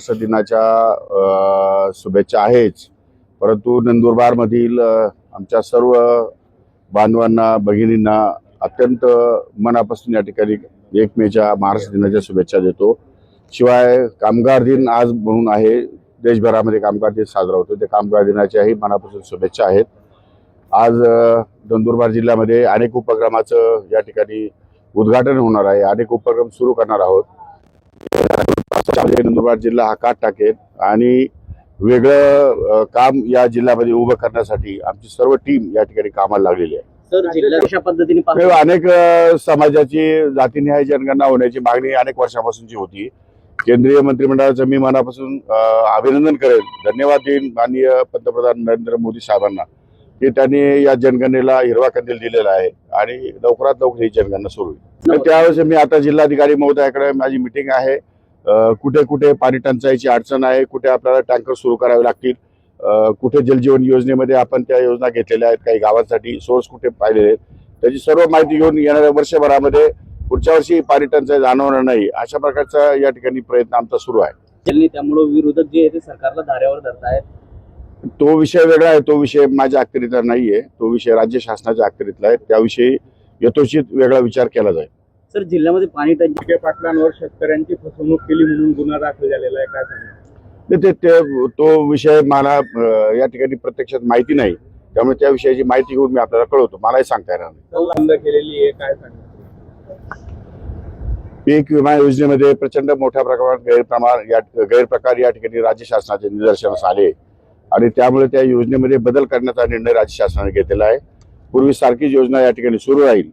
महाराष्ट्र दिनाच्या शुभेच्छा आहेच. परंतु नंदुरबारमधील आमच्या सर्व बांधवांना भगिनींना अत्यंत मनापासून या ठिकाणी एक मेच्या महाराष्ट्र दिनाच्या शुभेच्छा देतो. शिवाय कामगार दिन आज म्हणून आहे. देशभरामध्ये कामगार दिन साजरा होतो. त्या कामगार दिनाच्याही मनापासून शुभेच्छा आहेत. आज नंदुरबार जिल्ह्यामध्ये अनेक उपक्रमाचं या ठिकाणी उद्घाटन होणार आहे. अनेक उपक्रम सुरू करणार आहोत. नंदुरबार जिल्हा हा काट टाकेल आणि वेगळं काम या जिल्ह्यामध्ये उभं करण्यासाठी आमची सर्व टीम या ठिकाणी कामाला लागलेली आहे. अनेक समाजाची जातीनिहाय जनगणना होण्याची मागणी अनेक वर्षापासूनची होती. केंद्रीय मंत्रिमंडळाचं मी मनापासून अभिनंदन करेन. धन्यवाद देईन माननीय पंतप्रधान नरेंद्र मोदी साहेबांना की त्यांनी या जनगणनेला हिरवा कंदील दिलेला आहे आणि लवकरात लवकर ही जनगणना सुरू होईल. त्यावेळेस मी आता जिल्हाधिकारी महोदयाकडे माझी मिटिंग आहे. कुठे कुठे पाणी टंचाईची अडचण आहे कुठे आपल्याला टँकर सुरू करावे लागतील कुठे जलजीवन योजनेमध्ये आपण त्या योजना घेतलेल्या आहेत काही गावांसाठी सोर्स कुठे पाहिलेले आहेत त्याची सर्व माहिती घेऊन येणाऱ्या वर्षभरामध्ये पुढच्या वर्षी पाणी टंचाई जाणवणार नाही अशा प्रकारचा या ठिकाणी प्रयत्न आमचा सुरू आहे. त्यामुळे विरोधक जे आहे ते सरकारला धाऱ्यावर धरतायत. तो विषय वेगळा आहे तो विषय माझ्या अखत्यारीतला नाहीये तो विषय राज्य शासनाच्या अखत्यारीतला आहे त्याविषयी यथोचित वेगळा विचार केला जाईल. सर जिल्ह्यामध्ये पाणी टंचाई पाटलांवर शेतकऱ्यांची फसवणूक केली म्हणून गुन्हा दाखल झालेला आहे काय सांगा ते- ते विषय मला या ठिकाणी प्रत्यक्षात माहिती नाही. त्यामुळे त्या विषयाची माहिती घेऊन मी आपल्याला कळवतो. मलाही सांगता येणार नाही. बंद केलेली आहे काय सांगा पीक विमा योजनेमध्ये प्रचंड मोठ्या प्रमाणात गैरप्रमाण या गैरप्रकार या ठिकाणी राज्य शासनाचे निदर्शनास आले. आणि त्यामुळे त्या योजनेमध्ये बदल करण्याचा निर्णय राज्य शासनाने घेतलेला आहे. पूर्वी सारखीच योजना या ठिकाणी सुरू राहील.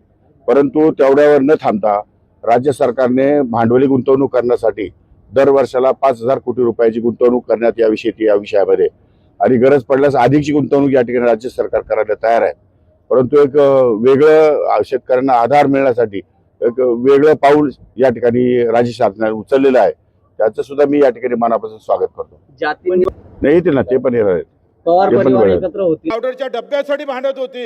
परंतु तेवढ्यावर न थांबता राज्य सरकारने भांडवली गुंतवणूक करण्यासाठी दर वर्षाला पाच हजार कोटी रुपयाची गुंतवणूक करण्यात याविषयी या विषयामध्ये. आणि गरज पडल्यास अधिकची गुंतवणूक या ठिकाणी राज्य सरकार करायला तयार आहे. परंतु एक वेगळं शेतकऱ्यांना आधार मिळण्यासाठी एक वेगळं पाऊल या ठिकाणी राज्य शासनाने उचललेलं आहे. त्याचं सुद्धा मी या ठिकाणी मनापासून स्वागत करतो. जाती नाही येतील ना ते पण येणार आहेत. पावडरच्या डब्यासाठी भांडत होती.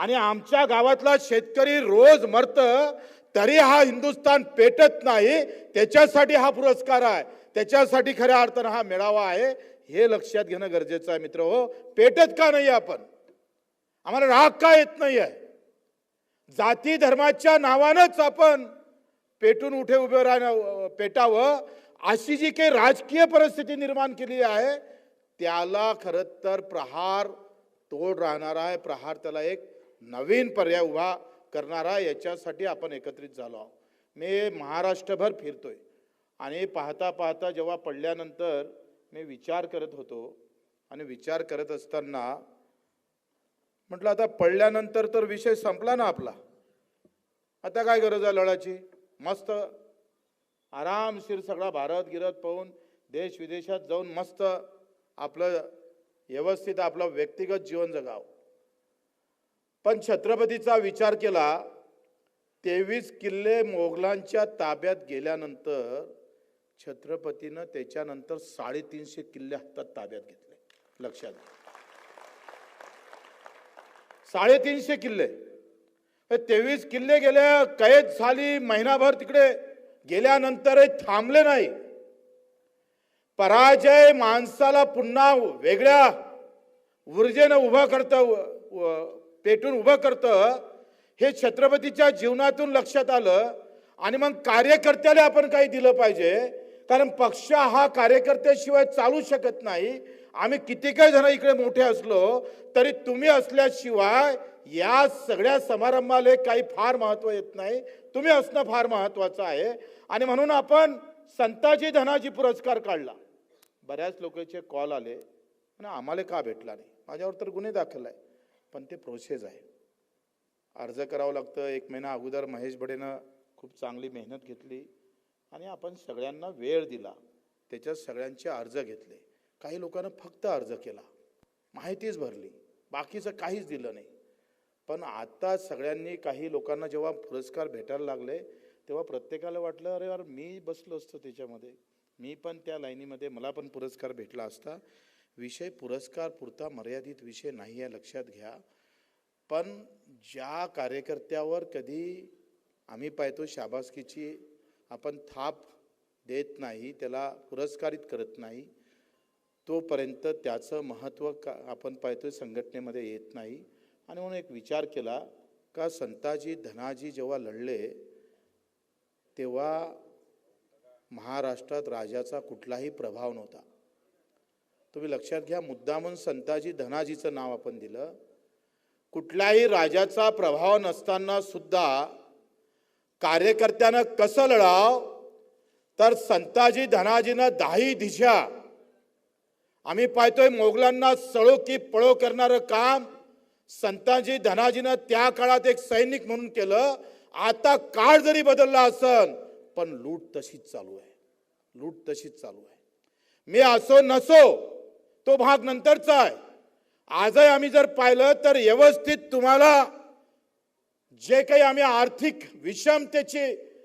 आणि आमच्या गावातला शेतकरी रोज मरत तरी हा हिंदुस्थान पेटत नाही. त्याच्यासाठी हा पुरस्कार आहे. त्याच्यासाठी खऱ्या अर्थानं हा मेळावा आहे. हे लक्षात घेणं गरजेचं आहे मित्र हो. पेटत का नाही आपण? आम्हाला राग का येत नाही आहे जाती धर्माच्या नावानंच आपण पेटून उठे उभे राहणं पेटावं. अशी जी काही राजकीय परिस्थिती निर्माण केली आहे त्याला खरं तर प्रहार तोड राहणार आहे. प्रहार त्याला एक नवीन पर्याय उभा करणारा याच्यासाठी आपण एकत्रित झालो आहोत. मी महाराष्ट्रभर फिरतोय. आणि पाहता पाहता जेव्हा पडल्यानंतर मी विचार करत होतो. आणि विचार करत असताना म्हटलं आता पडल्यानंतर तर विषय संपला ना आपला. आता काय गरज आहे लढाची मस्त. आरामशीर सगळा भारत गिरत पाहून देश विदेशात जाऊन मस्त आपलं व्यवस्थित आपलं व्यक्तिगत जीवन जगावं. पण छत्रपतीचा विचार केला तेवीस किल्ले मोगलांच्या ताब्यात गेल्यानंतर छत्रपतीनं त्याच्यानंतर साडेतीनशे किल्ले हातात ताब्यात घेतले. लक्षात साडेतीनशे किल्ले. तेवीस किल्ले गेल्या कैद झाली महिनाभर तिकडे गेल्यानंतर थांबले नाही. पराजय माणसाला पुन्हा वेगळ्या ऊर्जेनं उभं करतं पेटून उभं करतं हे छत्रपतीच्या जीवनातून लक्षात आलं आणि मग कार्यकर्त्याला आपण काही दिलं पाहिजे. कारण पक्ष हा कार्यकर्त्याशिवाय चालू शकत नाही. आम्ही किती काही जण इकडे मोठे असलो तरी तुम्ही असल्याशिवाय या सगळ्या समारंभाला काही फार महत्त्व येत नाही. तुम्ही असणं फार महत्त्वाचं आहे. आणि म्हणून आपण संताजी धनाजी पुरस्कार काढला. बऱ्याच लोकांचे कॉल आले. आणि आम्हाला का भेटला नाही? माझ्यावर तर गुन्हे दाखल आहे. पण ते प्रोसेस आहे. अर्ज करावं लागतं. एक महिना अगोदर महेश बडेनं खूप चांगली मेहनत घेतली आणि आपण सगळ्यांना वेळ दिला. त्याच्यात सगळ्यांचे अर्ज घेतले. काही लोकांना फक्त अर्ज केला. माहितीच भरली. बाकीचं काहीच दिलं नाही. पण आता सगळ्यांनी काही लोकांना जेव्हा पुरस्कार भेटायला लागले तेव्हा प्रत्येकाला वाटलं अरे यार मी बसलो असतो त्याच्यामध्ये. मी पण त्या लाईनीमध्ये मला पण पुरस्कार भेटला असता. विषय पुरस्कार पुरता मर्यादित विषय नाही आहे लक्षात घ्या. पण ज्या कार्यकर्त्यावर कधी आम्ही पाहतो शाबासकीची आपण थाप देत नाही त्याला पुरस्कारित करत नाही तोपर्यंत त्याचं महत्त्व का आपण पाहतो संघटनेमध्ये येत नाही. आणि म्हणून एक विचार केला का संताजी धनाजी जेव्हा लढले तेव्हा महाराष्ट्रात राजाचा कुठलाही प्रभाव नव्हता. तुम्ही लक्षात घ्या मुद्दामून संताजी धनाजीचं नाव आपण दिलं. कुठल्याही राजाचा प्रभाव नसताना सुद्धा कार्यकर्त्यानं कसं लढाव? तर संताजी धनाजीनं दाही दिशा. आम्ही पाहतोय मोगलांना सळो की पळो करणारं काम संताजी धनाजीनं त्या काळात एक सैनिक म्हणून केलं. आता काळ जरी बदलला असन पण लूट तशीच चालू आहे. लूट तशीच चालू आहे. मी असो नसो तो भाग नंतरचा आहे. आजही आम्ही जर पाहिलं तर व्यवस्थित तुम्हाला जे काही आम्ही आर्थिक विषमतेची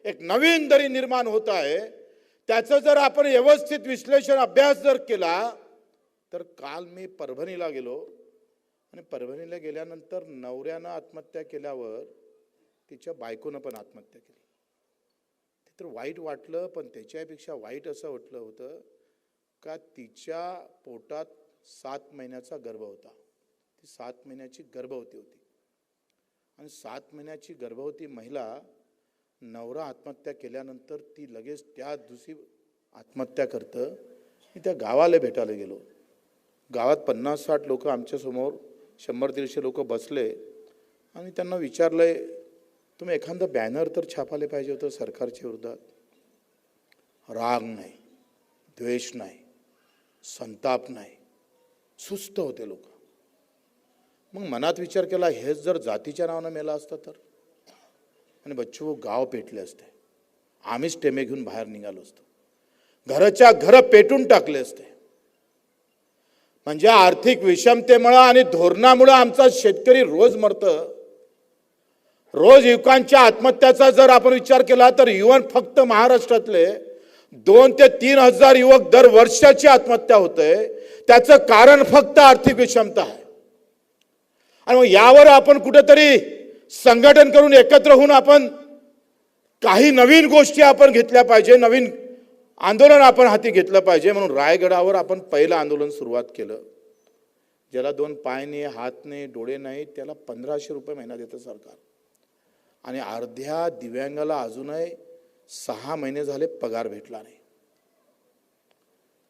एक नवीन दरी निर्माण होत आहे त्याचं जर आपण व्यवस्थित विश्लेषण अभ्यास जर केला तर काल मी परभणीला गेलो. आणि परभणीला गेल्यानंतर नवऱ्यानं आत्महत्या केल्यावर तिच्या बायकोनं पण आत्महत्या केली. ते तर वाईट वाटलं पण त्याच्यापेक्षा वाईट असं वाटलं होतं. का तिच्या पोटात सात महिन्याचा गर्भ होता. ती सात महिन्याची गर्भवती होती. आणि सात महिन्याची गर्भवती महिला नवरा आत्महत्या केल्यानंतर ती लगेच त्या दिवशी आत्महत्या करतं मी त्या गावाला भेटायला गेलो. गावात पन्नास साठ लोक आमच्यासमोर शंभर दीडशे लोक बसले. आणि त्यांना विचारलंय तुम्ही एखादं बॅनर तर छापायला पाहिजे होतं सरकारच्या विरोधात? राग नाही द्वेष नाही. संताप नाही. सुस्त होते लोक. मग मनात विचार केला हेच जर जातीच्या नावानं मेला असतं तर? आणि बच्चू गाव पेटले असते. आम्हीच टेमे घेऊन बाहेर निघालो असतो. घराच्या घर पेटून टाकले असते. म्हणजे आर्थिक विषमतेमुळं आणि धोरणामुळं आमचा शेतकरी रोज मरतं. रोज युवकांच्या आत्महत्याचा जर आपण विचार केला तर युवन फक्त महाराष्ट्रातले दोन ते तीन हजार युवक दर वर्षाची आत्महत्या होते. त्याचं कारण फक्त आर्थिक विषमता आहे. आणि मग यावर आपण कुठेतरी संघटन करून एकत्र होऊन आपण काही नवीन गोष्टी आपण घेतल्या पाहिजे नवीन आंदोलन आपण हाती घेतलं पाहिजे. म्हणून रायगडावर आपण पहिलं आंदोलन सुरुवात केलं. ज्याला दोन पाय नाही हात नाही डोळे नाही त्याला पंधराशे रुपये महिना देतं सरकार. आणि अर्ध्या दिव्यांगाला अजूनही सहा महिने झाले पगार भेटला नाही.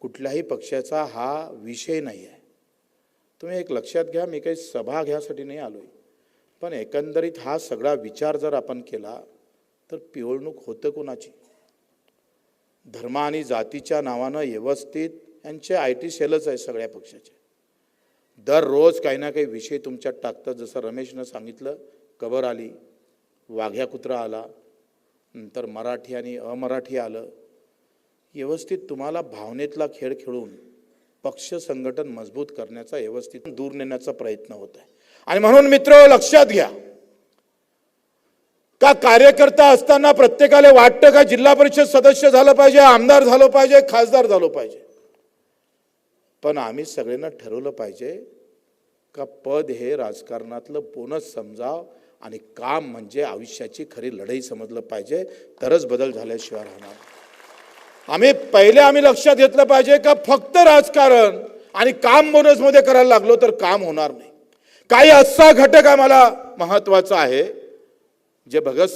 कुठल्याही पक्षाचा हा विषय नाही आहे तुम्ही एक लक्षात घ्या मी काही सभा घ्यासाठी नाही आलो आहे पण एकंदरीत हा सगळा विचार जर आपण केला तर पिवळणूक होतं कोणाची? धर्म आणि जातीच्या नावानं व्यवस्थित यांचे आय टी सेलच आहे सगळ्या पक्षाचे. दररोज काही ना काही विषय तुमच्यात टाकतात. जसं रमेशनं सांगितलं कबर आली वाघ्या कुत्रा आला नंतर मराठी आणि अमराठी आलं. व्यवस्थित तुम्हाला भावनेतला खेळ खेळून पक्ष संघटन मजबूत करण्याचा व्यवस्थित दूर नेण्याचा प्रयत्न होत आहे. आणि म्हणून मित्र लक्षात घ्या. का कार्यकर्ता असताना प्रत्येकाला वाटतं का जिल्हा परिषद सदस्य झालं पाहिजे आमदार झालं पाहिजे खासदार झालं पाहिजे? पण आम्ही सगळ्यांना ठरवलं पाहिजे का पद हे राजकारणातलं बोनस समजाव आणि काम म्हणजे आयुष्याची खरी लढाई समजलं पाहिजे. तरच बदल झाल्याशिवाय राहणार. आम्ही पहिले आम्ही लक्षात घेतलं पाहिजे का फक्त राजकारण आणि काम बोनसमध्ये करायला लागलो तर काम होणार नाही. काही असा घटक आम्हाला महत्त्वाचा आहे जे भगतसिंग